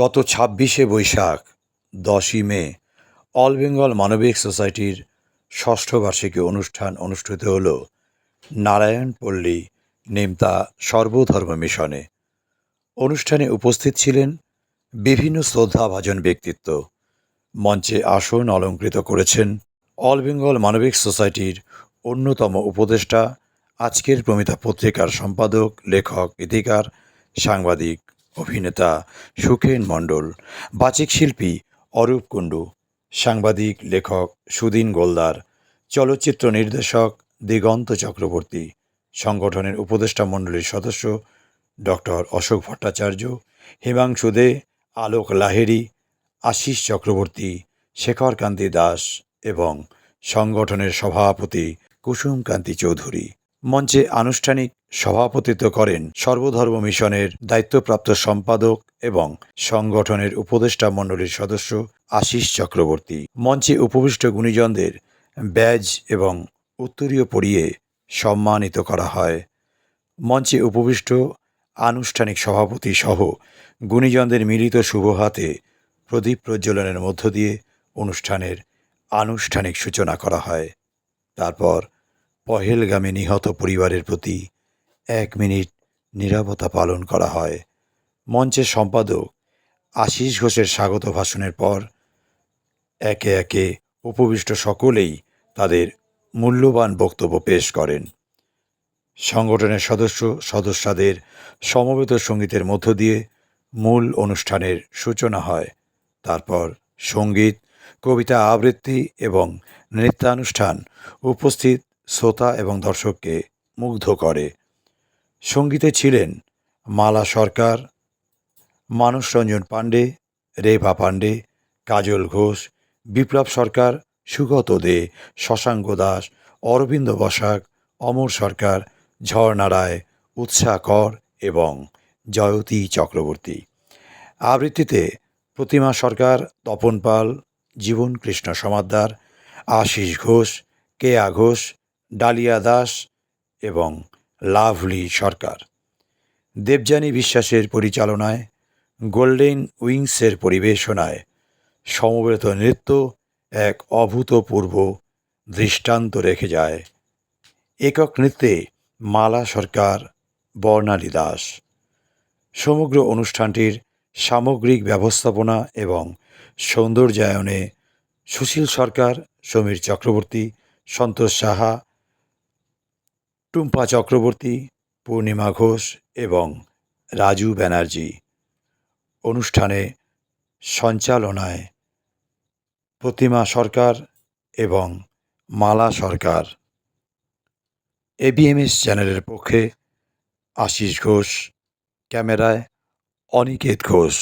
গত ছাব্বিশে বৈশাখ, দশই মে, অল বেঙ্গল মানবিক সোসাইটির ষষ্ঠ বার্ষিকী অনুষ্ঠান অনুষ্ঠিত হল নারায়ণপল্লী নেমতা সর্বধর্ম মিশনে। অনুষ্ঠানে উপস্থিত ছিলেন বিভিন্ন শ্রদ্ধাভাজন ব্যক্তিত্ব। মঞ্চে আসন অলঙ্কৃত করেছেন অল বেঙ্গল মানবিক সোসাইটির অন্যতম উপদেষ্টা, আজকের প্রমিতা পত্রিকার সম্পাদক, লেখক গীতিকার সাংবাদিক অভিনেতা সুখেন মণ্ডল, বাচিক শিল্পী অরূপ কুণ্ডু, সাংবাদিক, লেখক সুদিন গোলদার, চলচ্চিত্র নির্দেশক দিগন্ত চক্রবর্তী, সংগঠনের উপদেষ্টা মণ্ডলীর সদস্য ডক্টর অশোক ভট্টাচার্য, হিমাংশু দে, আলোক লাহেরি আশিস চক্রবর্তী, শেখর কান্তি দাস এবং সংগঠনের সভাপতি কুসুমকান্তি চৌধুরী। মঞ্চে আনুষ্ঠানিক সভাপতিত্ব করেন সর্বধর্ম মিশনের দায়িত্বপ্রাপ্ত সম্পাদক এবং সংগঠনের উপদেষ্টা মণ্ডলীর সদস্য আশিস চক্রবর্তী। মঞ্চে উপবিষ্ট গুণীজনদের ব্যাজ এবং উত্তরীয় পড়িয়ে সম্মানিত করা হয়। মঞ্চে উপবিষ্ট আনুষ্ঠানিক সভাপতি সহ গুণীজনদের মিলিত শুভ হাতে প্রদীপ প্রজ্বলনের মধ্য দিয়ে অনুষ্ঠানের আনুষ্ঠানিক সূচনা করা হয়। তারপর পহেলগামে নিহত পরিবারের প্রতি এক মিনিট নিরাপত্তা পালন করা হয়। মঞ্চের সম্পাদক আশিস ঘোষের স্বাগত ভাষণের পর একে একে উপবিষ্ট সকলেই তাদের মূল্যবান বক্তব্য পেশ করেন। সংগঠনের সদস্য সদস্যদের সমবেত সঙ্গীতের মধ্য দিয়ে মূল অনুষ্ঠানের সূচনা হয়। তারপর সংগীত, কবিতা আবৃত্তি এবং নৃত্যানুষ্ঠান উপস্থিত শ্রোতা এবং দর্শককে মুগ্ধ করে। সঙ্গীতে ছিলেন মালা সরকার মানস রঞ্জন পাণ্ডে, রেভা পাণ্ডে, কাজল ঘোষ, বিপ্লব সরকার, সুগত দে, শশাঙ্ক দাস, অরবিন্দ বসাক, অমর সরকার, ঝর্ণা রায় উৎসাহ কর এবং জয়তী চক্রবর্তী। আবৃত্তিতে প্রতিমা সরকার, তপন পাল জীবন কৃষ্ণ সমাদ্দার, আশিস ঘোষ, কেয়া ঘোষ ডালিয়া দাস এবং লাভলি সরকার। দেবযানী বিশ্বাসের পরিচালনায়, গোল্ডেন উইংসের পরিবেশনায় সমবেত নৃত্য এক অভূতপূর্ব দৃষ্টান্ত রেখে যায়। একক নৃত্যে মালা সরকার, বর্ণালী দাস। সমগ্র অনুষ্ঠানটির সামগ্রিক ব্যবস্থাপনা এবং সৌন্দর্যায়নে সুশীল সরকার, সমীর চক্রবর্তী, সন্তোষ সাহা টুম্পা চক্রবর্তী, পূর্ণিমা ঘোষ এবং রাজু ব্যানার্জি। অনুষ্ঠানে সঞ্চালনায় প্রতিমা সরকার এবং মালা সরকার। এবিএমএস চ্যানেলের পক্ষে আশিস ঘোষ, ক্যামেরায় অনিকেত ঘোষ।